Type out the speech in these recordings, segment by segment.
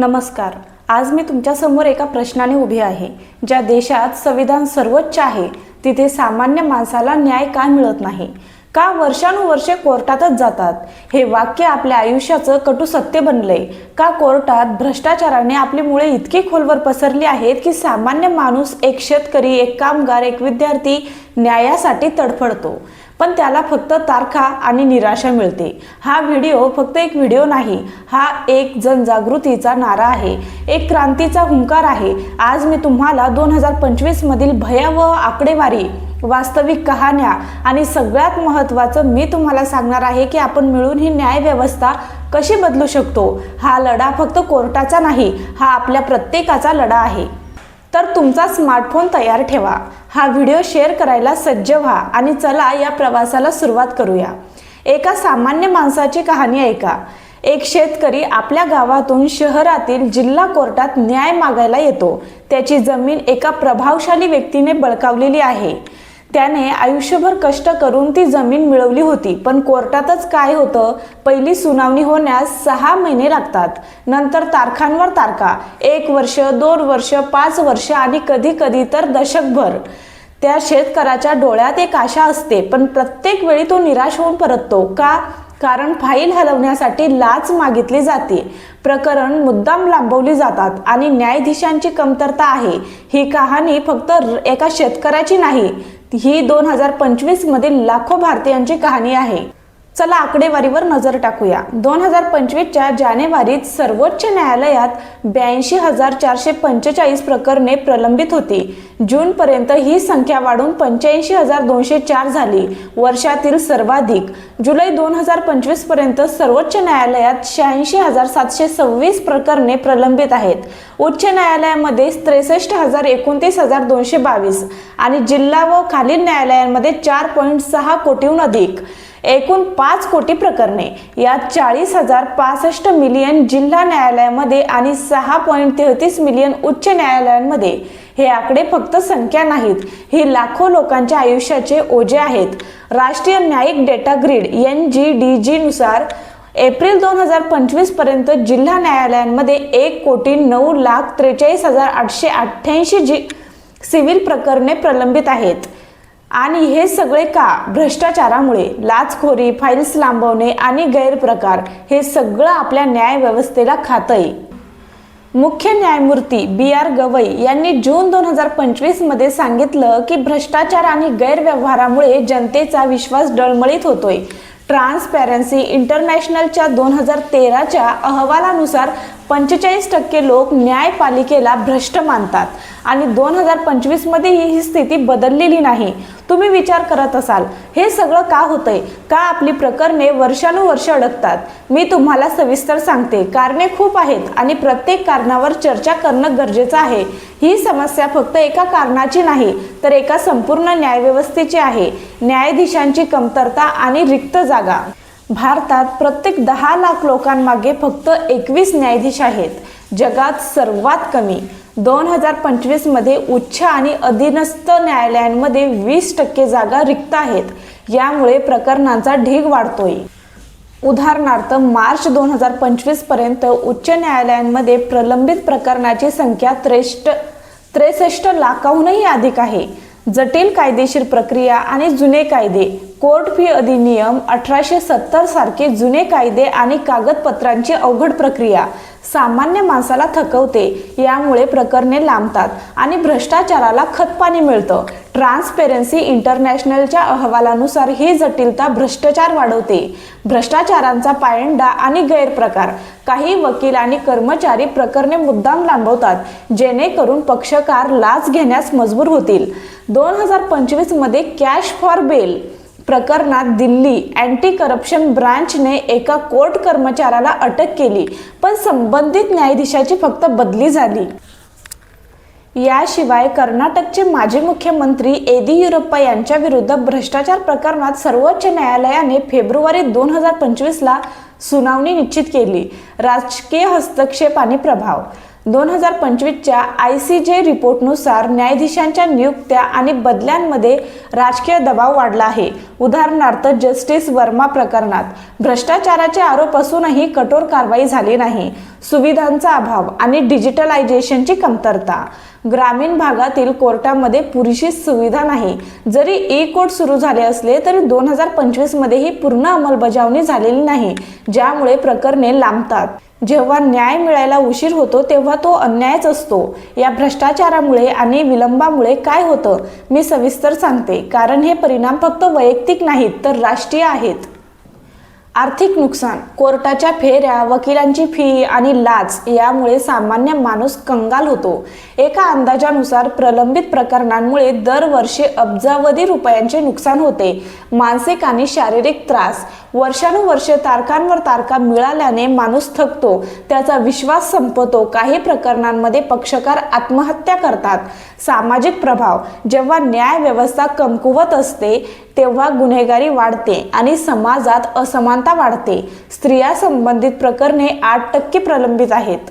नमस्कार. आज मी तुमच्यासमोर एका प्रश्नाने उभी आहे. ज्या देशात संविधान सर्वोच्च आहे तिथे सामान्य माणसाला न्याय का मिळत नाही? का वर्षानुवर्षे कोर्टातच जातात? हे वाक्य आपल्या आयुष्याचं कटू सत्य बनलंय. का कोर्टात भ्रष्टाचाराने आपली मुळे इतकी खोलवर पसरली आहेत की सामान्य माणूस एक शेतकरी एक कामगार एक विद्यार्थी न्यायासाठी तडफडतो? पण त्याला फक्त तारखा आणि निराशा मिळते. हा व्हिडिओ फक्त एक व्हिडिओ नाही हा एक जनजागृतीचा नारा आहे. एक क्रांतीचा हुंकार आहे. आज मी तुम्हाला दोन हजार पंचवीसमधील भयावह आकडेवारी वास्तविक कहाण्या आणि सगळ्यात महत्त्वाचं मी तुम्हाला सांगणार आहे की आपण मिळून ही न्यायव्यवस्था कशी बदलू शकतो. हा लढा फक्त कोर्टाचा नाही हा आपल्या प्रत्येकाचा लढा आहे. तर तुमचा स्मार्टफोन तयार ठेवा. हा व्हिडिओ शेअर करायला सज्ज व्हा आणि चला या प्रवासाला सुरुवात करूया. एका सामान्य माणसाची कहाणी ऐका. एक शेतकरी आपल्या गावातून शहरातील जिल्हा कोर्टात न्याय मागायला येतो. त्याची जमीन एका प्रभावशाली व्यक्तीने बळकावलेली आहे. त्याने आयुष्यभर कष्ट करून ती जमीन मिळवली होती. पण कोर्टातच काय होतं? पहिली सुनावणी होण्यास सहा महिने लागतात. नंतर तारखांवर तारखा. एक वर्ष दोन वर्ष पाच वर्ष आणि कधी कधी तर दशकभर. त्या शेतकऱ्याच्या डोळ्यात एक आशा असते. पण प्रत्येक वेळी तो निराश होऊन परततो. का? कारण फाईल हलवण्यासाठी लाच मागितली जाते. प्रकरण मुद्दाम लांबवली जातात आणि न्यायाधीशांची कमतरता आहे. ही कहाणी फक्त एका शेतकऱ्याची नाही ही दोन हजार पंचवीस मधील लाखो भारतीयांची कहाणी आहे. चला आकडेवारीवर नजर टाकूया. दोन हजार पंचवीसच्या जानेवारीत सर्वोच्च न्यायालयात ब्याऐंशी हजार चारशे पंचेचाळीस प्रकरणे प्रलंबित होती. जूनपर्यंत ही संख्या वाढून पंच्याऐंशी हजार दोनशे चार झाली. वर्षातील सर्वाधिक. जुलै दोन हजार पंचवीसपर्यंत सर्वोच्च न्यायालयात शहाऐंशी हजार सातशे सव्वीस प्रकरणे प्रलंबित आहेत. उच्च न्यायालयामध्ये त्रेसष्ट हजार एकोणतीस हजार दोनशे बावीस आणि जिल्हा व खालील न्यायालयांमध्ये चार पॉईंट सहा कोटीहून अधिक. एकूण पाच कोटी प्रकरणे. यात चाळीस हजार पासष्ट मिलियन जिल्हा न्यायालयामध्ये आणि सहा पॉईंट तेहतीस मिलियन उच्च न्यायालयांमध्ये. हे आकडे फक्त संख्या नाहीत ही लाखो लोकांच्या आयुष्याचे ओझे आहेत. राष्ट्रीय न्यायिक data grid N G D जीनुसार April दोन हजार पंचवीसपर्यंत जिल्हा न्यायालयांमध्ये एक कोटी नऊ लाख त्रेचाळीस हजार आठशे अठ्ठ्याऐंशी जी सिव्हिल प्रकरणे प्रलंबित आहेत. आणि हे सगळे का? भ्रष्टाचारामुळे लाचखोरी फाईल्स लांबवणे आणि गैरप्रकार हे सगळं आपल्या न्यायव्यवस्थेला खातंय. मुख्य न्यायमूर्ती बी आर गवई यांनी जून दोन हजार पंचवीसमध्ये सांगितलं की भ्रष्टाचार आणि गैरव्यवहारामुळे जनतेचा विश्वास डळमळीत होतोय. ट्रान्सपॅरन्सी इंटरनॅशनलच्या दोन हजार तेराच्या अहवालानुसार पंचेचाळीस टक्के लोक न्यायपालिकेला भ्रष्ट मानतात आणि दोन हजार पंचवीसमध्येही ही स्थिती बदललेली नाही. तुम्ही विचार करत असाल. हे सगळं का होतंय? का आपली प्रकरणे वर्षानुवर्ष अडकतात? मी तुम्हाला सविस्तर सांगते. कारणे खूप आहेत आणि प्रत्येक कारणावर चर्चा करणं गरजेचं आहे. ही समस्या फक्त एका कारणाची नाही तर एका संपूर्ण न्यायव्यवस्थेची आहे. न्यायाधीशांची कमतरता आणि रिक्त जागा. भारतात प्रत्येक दहा लाख लोकांमागे फक्त एकवीस न्यायाधीश आहेत. जगात सर्वात कमी. दोन हजार पंचवीसमध्ये उच्च आणि अधीनस्थ न्यायालयांमध्ये वीस टक्के जागा रिक्त आहेत. यामुळे प्रकरणांचा ढीग वाढतोय. उदाहरणार्थ मार्च दोन हजार पंचवीसपर्यंत उच्च न्यायालयांमध्ये प्रलंबित प्रकरणाची संख्या त्रेष्ट त्रेसष्ट लाखाहूनही अधिक आहे. जटिल कायदेशीर प्रक्रिया आणि जुने कायदे कोर्ट फी अधिनियम अठराशे सत्तर सारखे जुने कायदे आणि कागदपत्रांची अवघड प्रक्रिया सामान्य माणसाला थकवते यामुळे प्रकरणे लांबतात आणि भ्रष्टाचाराला खतपाणी मिळतं. ट्रान्सपेरन्सी इंटरनॅशनलच्या अहवालानुसार ही जटिलता भ्रष्टाचार वाढवते. भ्रष्टाचारांचा पायंडा आणि गैरप्रकार. काही वकील आणि कर्मचारी प्रकरणे मुद्दाम लांबवतात जेणेकरून पक्षकार लाच घेण्यास मजबूर होतील. दोन हजार पंचवीसमध्ये कॅश फॉर बेल प्रकरणात दिल्ली अँटी करप्शन ब्रांचने एका कोर्ट कर्मचाऱ्याला अटक केली पण संबंधित न्यायाधीशाची फक्त बदली झाली. याशिवाय कर्नाटकचे माजी मुख्यमंत्री येदियुरप्पा यांच्या विरुद्ध भ्रष्टाचार प्रकरणात सर्वोच्च न्यायालयाने फेब्रुवारी दोन हजार पंचवीसला सुनावणी निश्चित केली. राजकीय हस्तक्षेप आणि प्रभाव दोन हजार पंचवीसच्या आय सी जे रिपोर्टनुसार न्यायाधीशांच्या नियुक्त्या आणि बदल्यांमध्ये राजकीय दबाव वाढला आहे. उदाहरणार्थ जस्टिस वर्मा प्रकरणात भ्रष्टाचाराचे आरोप असूनही कठोर कारवाई झाली नाही. सुविधांचा अभाव आणि डिजिटलायझेशनची कमतरता. ग्रामीण भागातील कोर्टामध्ये पुरेशी सुविधा नाही. जरी ई कोर्ट सुरू झाले असले तरी दोन हजार पंचवीसमध्ये ही पूर्ण अंमलबजावणी झालेली नाही ज्यामुळे प्रकरणे लांबतात. जेव्हा न्याय मिळायला उशीर होतो तेव्हा तो अन्यायच असतो. या भ्रष्टाचारामुळे आणि विलंबामुळे काय होतं मी सविस्तर सांगते. कारण हे परिणाम फक्त वैयक्तिक नाहीत तर राष्ट्रीय आहेत. आर्थिक नुकसान कोर्टाच्या फेऱ्या वकिलांची फी आणि लाच यामुळे सामान्य माणूस कंगाल होतो. एका अंदाजानुसार प्रलंबित प्रकरणांमुळे दरवर्षी अब्जावधी रुपयांचे नुकसान होते. मानसिक आणि शारीरिक त्रास वर्षानुवर्षे तारखांवर तारखा मिळाल्याने माणूस थकतो त्याचा विश्वास संपतो काही प्रकरणांमध्ये पक्षकार आत्महत्या करतात. सामाजिक प्रभाव जेव्हा न्याय व्यवस्था कमकुवत असते तेव्हा गुन्हेगारी वाढते आणि समाजात असमानता वाढते. स्त्रिया संबंधित प्रकरणे आठ टक्के प्रलंबित आहेत.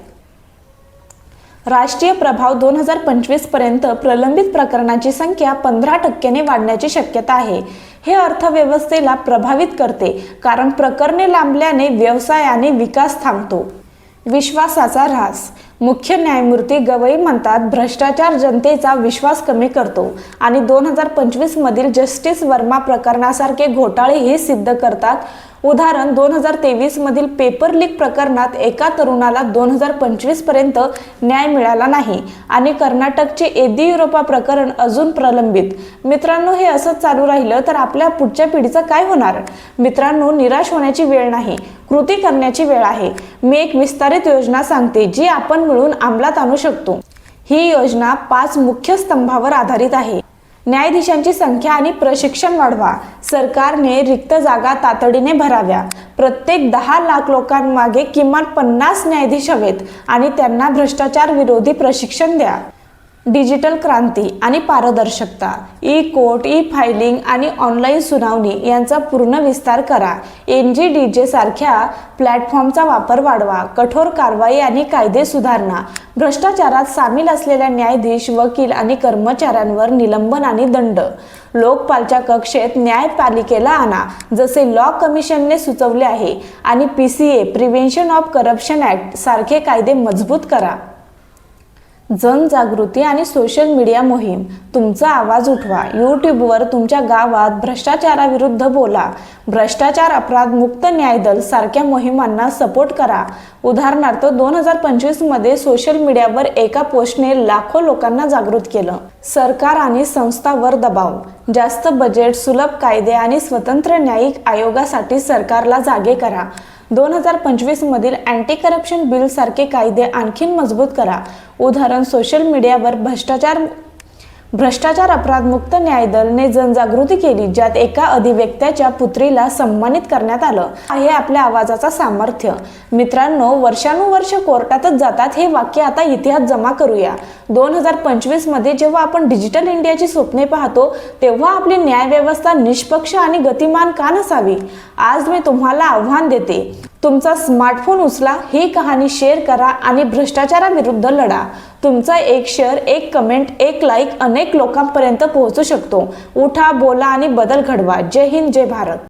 राष्ट्रीय प्रभाव दोन हजार पंचवीसपर्यंत प्रलंबित प्रकरणांची संख्या पंधरा टक्क्याने वाढण्याची शक्यता आहे. हे अर्थव्यवस्थेला प्रभावित करते कारण प्रकरणे लांबल्याने व्यवसायाने विकास थांबतो. विश्वासाचा ऱ्हास मुख्य न्यायमूर्ती गवई म्हणतात भ्रष्टाचार जनतेचा विश्वास कमी करतो आणि दोन हजार पंचवीस मधील जस्टिस वर्मा प्रकरणासारखे घोटाळे हे सिद्ध करतात. उदाहरण दोन हजार तेवीस मधील पेपर लीक प्रकरणात एका तरुणाला दोन हजार पंचवीसपर्यंत न्याय मिळाला नाही आणि कर्नाटकचे येदियुरप्पा प्रकरण अजून प्रलंबित. मित्रांनो हे असंच चालू राहिलं तर आपल्या पुढच्या पिढीचं काय होणार? मित्रांनो निराश होण्याची वेळ नाही कृती करण्याची वेळ आहे. मी एक विस्तारित योजना सांगते जी आपण मिळून अंमलात आणू शकतो. ही योजना पाच मुख्य स्तंभावर आधारित आहे. न्यायाधीशांची संख्या आणि प्रशिक्षण वाढवा. सरकारने रिक्त जागा तातडीने भराव्या. प्रत्येक दहा लाख लोकांमागे किमान पन्नास न्यायाधीश हवेत आणि त्यांना भ्रष्टाचार विरोधी प्रशिक्षण द्या. डिजिटल क्रांती आणि पारदर्शकता ई कोर्ट ई फायलिंग आणि ऑनलाईन सुनावणी यांचा पूर्ण विस्तार करा. एन जी डी जे सारख्या प्लॅटफॉर्मचा वापर वाढवा. कठोर कारवाई आणि कायदे सुधारणा. भ्रष्टाचारात सामील असलेल्या न्यायाधीश वकील आणि कर्मचाऱ्यांवर निलंबन आणि दंड. लोकपालच्या कक्षेत न्यायपालिकेला आणा. जसे लॉ कमिशनने सुचवले आहे आणि P C A prevention of corruption act सारखे कायदे मजबूत करा. जनजागृती आणि सोशल मीडिया मोहीम. तुमचा आवाज उठवा. यूट्यूबवर तुमच्या गावात भ्रष्टाचाराविरुद्ध बोला. भ्रष्टाचार अपराध मुक्त न्यायदल सारख्या मोहिमांना सपोर्ट करा. उदाहरणार्थ दोन हजार पंचवीसमध्ये सोशल मीडियावर एका पोस्टने लाखो लोकांना जागृत केलं. सरकार आणि संस्थावर दबाव. जास्त बजेट सुलभ कायदे आणि स्वतंत्र न्यायिक आयोगासाठी सरकारला जागे करा. दोन हजार पंचवीसमधील अँटी करप्शन बिलसारखे कायदे आणखीन मजबूत करा. उदाहरण सोशल मीडियावर भ्रष्टाचार भ्रष्टाचार अपराधमुक्त न्यायदलने जनजागृती केली ज्यात एका अधिव्यक्त्याच्या पुत्रीला सन्मानित करण्यात आलं. हे आपल्या आवाजाचा सामर्थ्य. मित्रांनो वर्षानुवर्ष कोर्टातच जातात हे वाक्य आता इतिहास जमा करूया. दोन हजार पंचवीसमध्ये जेव्हा आपण डिजिटल इंडियाची स्वप्ने पाहतो तेव्हा आपली न्यायव्यवस्था निष्पक्ष आणि गतिमान का नसावी? आज मी तुम्हाला आव्हान देते. तुमचा स्मार्टफोन उचला ही कहाणी शेअर करा आणि भ्रष्टाचाराविरुद्ध लढा. तुमचा एक शेअर एक कमेंट एक लाईक अनेक लोकांपर्यंत पोहोचू शकतो. उठा बोला आणि बदल घडवा. जय हिंद जय भारत.